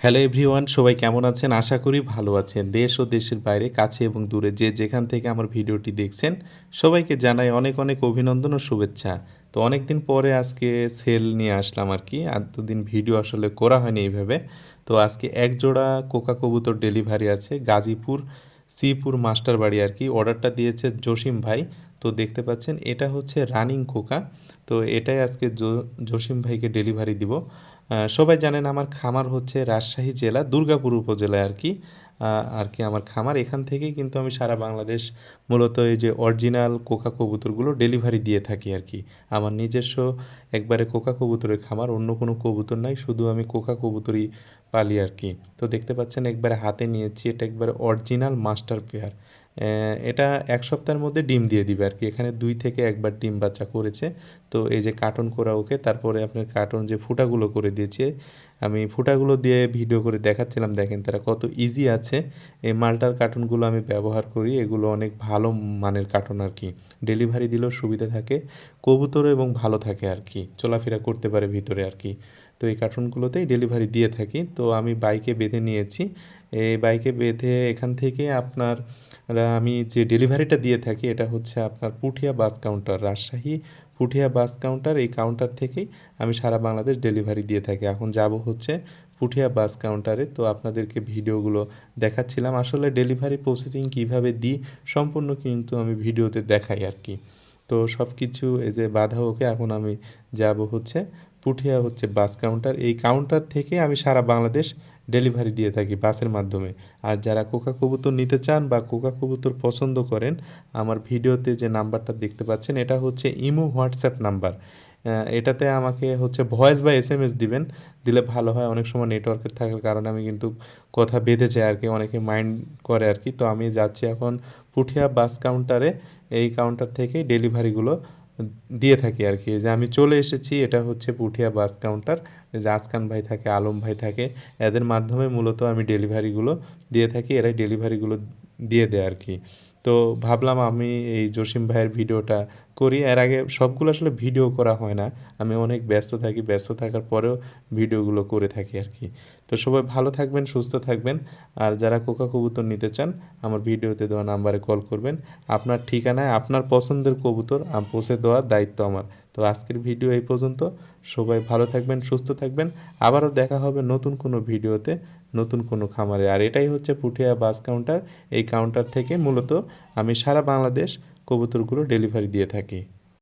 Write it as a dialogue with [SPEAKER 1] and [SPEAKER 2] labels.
[SPEAKER 1] Hello everyone সবাই কেমন আছেন? আশা করি ভালো আছেন। দেশ ও দেশের বাইরে, কাছে এবং দূরে যে যেখান থেকে আমার ভিডিওটি দেখছেন, সবাইকে জানাই অনেক অনেক অভিনন্দন ও শুভেচ্ছা। তো অনেক দিন পরে আজকে সেল নিয়ে আসলাম আর কি। এতদিন ভিডিও আসলে করা হয়নি এইভাবে। তো আজকে এক জোড়া কোকা কবুতর ডেলিভারি আছে, গাজীপুর শ্রীপুর মাস্টার বাড়ি আর কি। অর্ডারটা দিয়েছে জসিম ভাই। তো দেখতে পাচ্ছেন, এটা হচ্ছে রানিং কোকা তো এটাই আজকে জসিম ভাইকে ডেলিভারি দিব। সবাই জানেন আমার খামার হচ্ছে রাজশাহী জেলা, দুর্গাপুর উপজেলায় আর কি। আর কি আমার খামার। এখান থেকেই কিন্তু আমি সারা বাংলাদেশ মূলত এই যে অরিজিনাল কোকা কবুতরগুলো ডেলিভারি দিয়ে থাকি আর কি। আমার নিজস্ব একবারে কোকা কবুতরের খামার, অন্য কোনো কবুতর নাই, শুধু আমি কোকা কবুতরই পালি আর কি। তো দেখতে পাচ্ছেন একবারে হাতে নিয়েছি, এটা একবারে অরিজিনাল মাস্টার পেয়ার এটা এক সপ্তাহের মধ্যে ডিম দিয়ে দিবে আর কি। এখানে দুই থেকে একবার ডিম বাচ্চা করেছে। তো এই যে কার্টন করা ওকে, তারপরে আপনার কার্টন যে ফুটাগুলো করে দিয়েছে, আমি ফুটাগুলো দিয়ে ভিডিও করে দেখাচ্ছিলাম। দেখেন তারা কত ইজি আছে। এই মালটার কার্টুনগুলো আমি ব্যবহার করি, এগুলো অনেক ভালো মানের কার্টুন আর কি। ডেলিভারি দিলেও সুবিধা থাকে, কবুতরও এবং ভালো থাকে আর কি। চলাফেরা করতে পারে ভিতরে আর কি। তো এই কার্টুনগুলোতেই ডেলিভারি দিয়ে থাকি। তো আমি বাইকে বেঁধে নিয়েছি। এই বাইকে বেঁধে এখান থেকে আপনার আমি যে ডেলিভারিটা দিয়ে থাকি, এটা হচ্ছে আপনার Puthia bus counter Rajshahi Puthia bus counter এই কাউন্টার থেকেই আমি সারা বাংলাদেশ ডেলিভারি দিয়ে থাকি। এখন যাব হচ্ছে পুঠিয়া বাস কাউন্টারে তো আপনাদেরকে ভিডিওগুলো দেখাচ্ছিলাম। আসলে ডেলিভারি প্রসেসিং কীভাবে দিই, সম্পূর্ণ কিন্তু আমি ভিডিওতে দেখাই আর কি। তো সব কিছু এই যে বাধা ওকে, এখন আমি যাব হচ্ছে পুঠিয়া হচ্ছে বাস কাউন্টার এই কাউন্টার থেকে আমি সারা বাংলাদেশ ডেলিভারি দিয়ে থাকি বাসের মাধ্যমে। আর যারা কোকা কবুতর নিতে চান বা কোকা কবুতর পছন্দ করেন, আমার ভিডিওতে যে নাম্বারটা দেখতে পাচ্ছেন, এটা হচ্ছে ইমো হোয়াটসঅ্যাপ নাম্বার এটাতে আমাকে হচ্ছে ভয়েস বা এস এম এস দিবেন, দিলে ভালো হয়। অনেক সময় নেটওয়ার্কের থাকার কারণে আমি কিন্তু কথা বেঁধে যায় আর কি, অনেকে মাইন্ড করে আর কি। তো আমি যাচ্ছি এখন পুঠিয়া বাস কাউন্টারে এই কাউন্টার থেকে ডেলিভারিগুলো দিয়ে থাকি আর কি। যে আমি চলে এসেছি, এটা হচ্ছে পুঠিয়া বাস কাউন্টার যে আসকান ভাই থাকে, আলম ভাই থাকে, এদের মাধ্যমে মূলত আমি ডেলিভারিগুলো দিয়ে থাকি। এরাই ডেলিভারিগুলো দিয়ে দেয় আর কি। তো ভাবলাম আমি এই জসিম ভাইয়ের ভিডিওটা করি। এর আগে সবগুলো আসলে ভিডিও করা হয় না। আমি অনেক ব্যস্ত থাকি। ব্যস্ত থাকার পরেও ভিডিওগুলো করে থাকি আর কি। তো সবাই ভালো থাকবেন, সুস্থ থাকবেন। আর যারা কোকা কবুতর নিতে চান, আমার ভিডিওতে দেওয়া নাম্বারে কল করবেন। আপনার ঠিকানায়, আপনার পছন্দের কবুতর পৌঁছে দেওয়ার দায়িত্ব আমার। তো আজকের ভিডিও এই পর্যন্ত। সবাই ভালো থাকবেন, সুস্থ থাকবেন। আবারও দেখা হবে নতুন কোনো ভিডিওতে, নতুন কোনো খামারে। আর এটাই হচ্ছে পুঠিয়া বাস কাউন্টার। এই কাউন্টার থেকে মূলত আমি সারা বাংলাদেশ কবুতরগুলো ডেলিভারি দিয়ে থাকি।